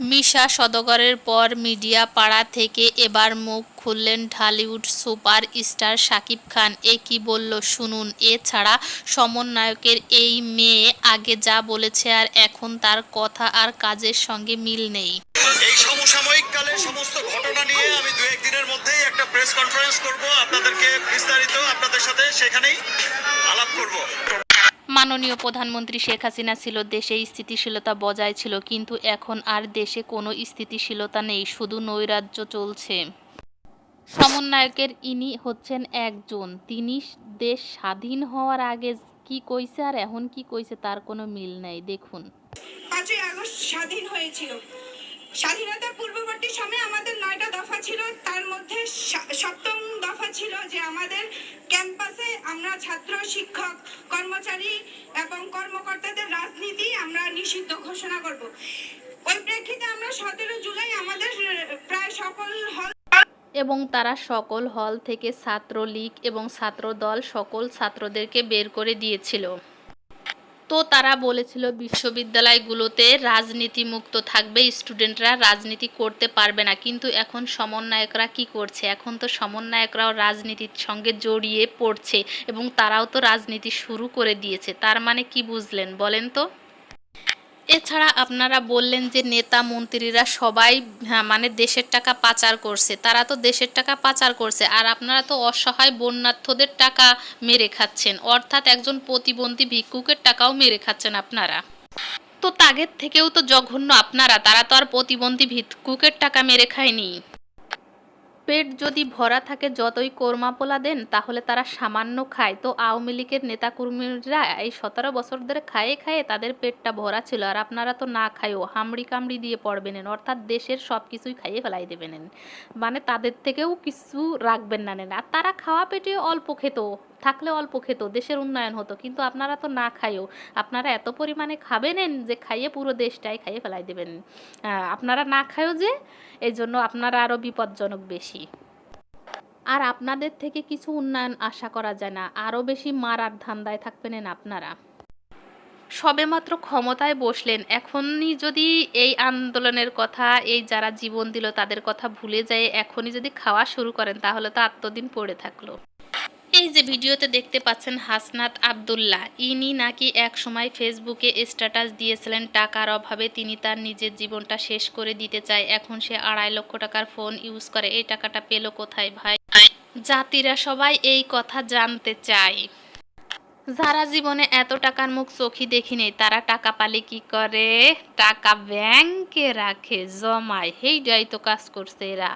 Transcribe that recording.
মিশা সওদাগরের পর মিডিয়া পাড়া থেকে এবার মুখ খুললেন ঢালিউড সুপার স্টার শাকিব খান। এ কি বলল? শুনুন এছাড়া সমন্বয়কের এই মেয়ে আগে যা বলেছে আর এখন তার কথা আর কাজের সঙ্গে মিল নেই। এই সমসাময়িক কালে সমস্ত ঘটনা নিয়ে আমি দু একদিনের মধ্যেই একটা প্রেস কনফারেন্স করব। আপনাদেরকে বিস্তারিত আপনাদের সাথে সেখানেই আলাপ করব। মাননীয় প্রধানমন্ত্রী শেখ হাসিনা ছিল দেশে স্থিতিশীলতা বজায় ছিল, কিন্তু এখন আর দেশে কোনো স্থিতিশীলতা নেই, শুধু নৈরাজ্য চলছে। সমন্বয়কের ইনি হচ্ছেন একজন। তিনি দেশ স্বাধীন হওয়ার আগে কি কইছে আর এখন কি কইছে তার কোনো মিল নাই। দেখুন। পাঁচই আগস্ট স্বাধীন হয়েছিল। স্বাধীনতার পূর্ববর্তী সময়ে আমাদের নয়টা দফা ছিল, তার মধ্যে সপ্তম ছিল যে আমাদের ক্যাম্পাসে আমরা ছাত্র, শিক্ষক, কর্মচারী এবং কর্মকর্তাদের রাজনীতি আমরা নিষিদ্ধ ঘোষণা করব। ওই প্রেক্ষিতে আমরা সতেরো জুলাই আমাদের প্রায় সকল হল এবং তারা সকল হল থেকে ছাত্রলীগ এবং ছাত্রদল সকল ছাত্রদেরকে বের করে দিয়েছিল। তো তারা বলেছিল বিশ্ববিদ্যালয়গুলোতে রাজনীতি মুক্ত থাকবে, স্টুডেন্টরা রাজনীতি করতে পারবে না। কিন্তু এখন সমন্বয়করা কি করছে? এখন তো সমন্বয়করাও রাজনীতির সঙ্গে জড়িয়ে পড়ছে এবং তারাও তো রাজনীতি শুরু করে দিয়েছে। তার মানে কি বুঝলেন? বলেন তো। এছাড়া আপনারা বললেন যে নেতা মন্ত্রীরা সবাই হ্যাঁ, মানে দেশের টাকা পাচার করছে। তারা তো দেশের টাকা পাচার করছে। আর আপনারা তো অসহায় বন্যার্থদের টাকা মেরে খাচ্ছেন। অর্থাৎ একজন প্রতিবন্ধী ভিক্ষুকের টাকাও মেরে খাচ্ছেন আপনারা। তো তাগের থেকেও তো জঘন্য আপনারা। তারা তো আর প্রতিবন্ধী ভিক্ষুকের টাকা মেরে খায়নি। পেট যদি ভরা থাকে যতই কোরমা পোলা দেন, তাহলে তারা সামান্য খায়। তো আওয়ামী লীগের নেতাকর্মীরা এই সতেরো বছর ধরে খায়ে খায়ে তাদের পেটটা ভরা ছিল। আর আপনারা তো না খায়ও, হামড়ি কামড়ি দিয়ে পড়বেন অর্থাৎ দেশের সব কিছুই খাইয়ে ফেলাই দেবেন মানে তাদের থেকেও কিছু রাখবেন না নেন আর তারা খাওয়া পেটে অল্প খেত। থাকলে অল্প খেত, দেশের উন্নয়ন হতো। কিন্তু আপনারা তো না খাইও আপনারা এত পরিমাণে খাবেন যে খাইয়ে পুরো দেশটাই খাইয়ে ফেলাই দেবেন। আপনারা না খায়ও যে এই জন্য আপনারা আরও বিপজ্জনক বেশি। আর আপনাদের থেকে কিছু উন্নয়ন আশা করা যায় না। আরও বেশি মারার ধান্দায় থাকবেন আপনারা। সবেমাত্র ক্ষমতায় বসলেন। এখনই যদি এই আন্দোলনের কথা, এই যারা জীবন দিল তাদের কথা ভুলে যায়, এখনই যদি খাওয়া শুরু করেন, তাহলে তো আত্মদিন পড়ে থাকল। এই যে ভিডিওতে দেখতে পাচ্ছেন হাসনাত আব্দুল্লাহ। ইনি নাকি এক সময় ফেসবুকে স্ট্যাটাস দিয়েছিলেন, টাকার অভাবে তিনি তার নিজের জীবনটা শেষ করে দিতে চায়। এখন সে আড়াই লক্ষ টাকার ফোন ইউজ করে। এই টাকাটা পেল কোথায় ভাই? জাতিরা সবাই এই কথা জানতে চায়। যারা জীবনে এত টাকার মুখ চোখই দেখি নেই, তারা টাকা পালে কি করে? টাকা ব্যাংকে রাখে, জমায়। হেইটাই তো কাজ করছে এরা।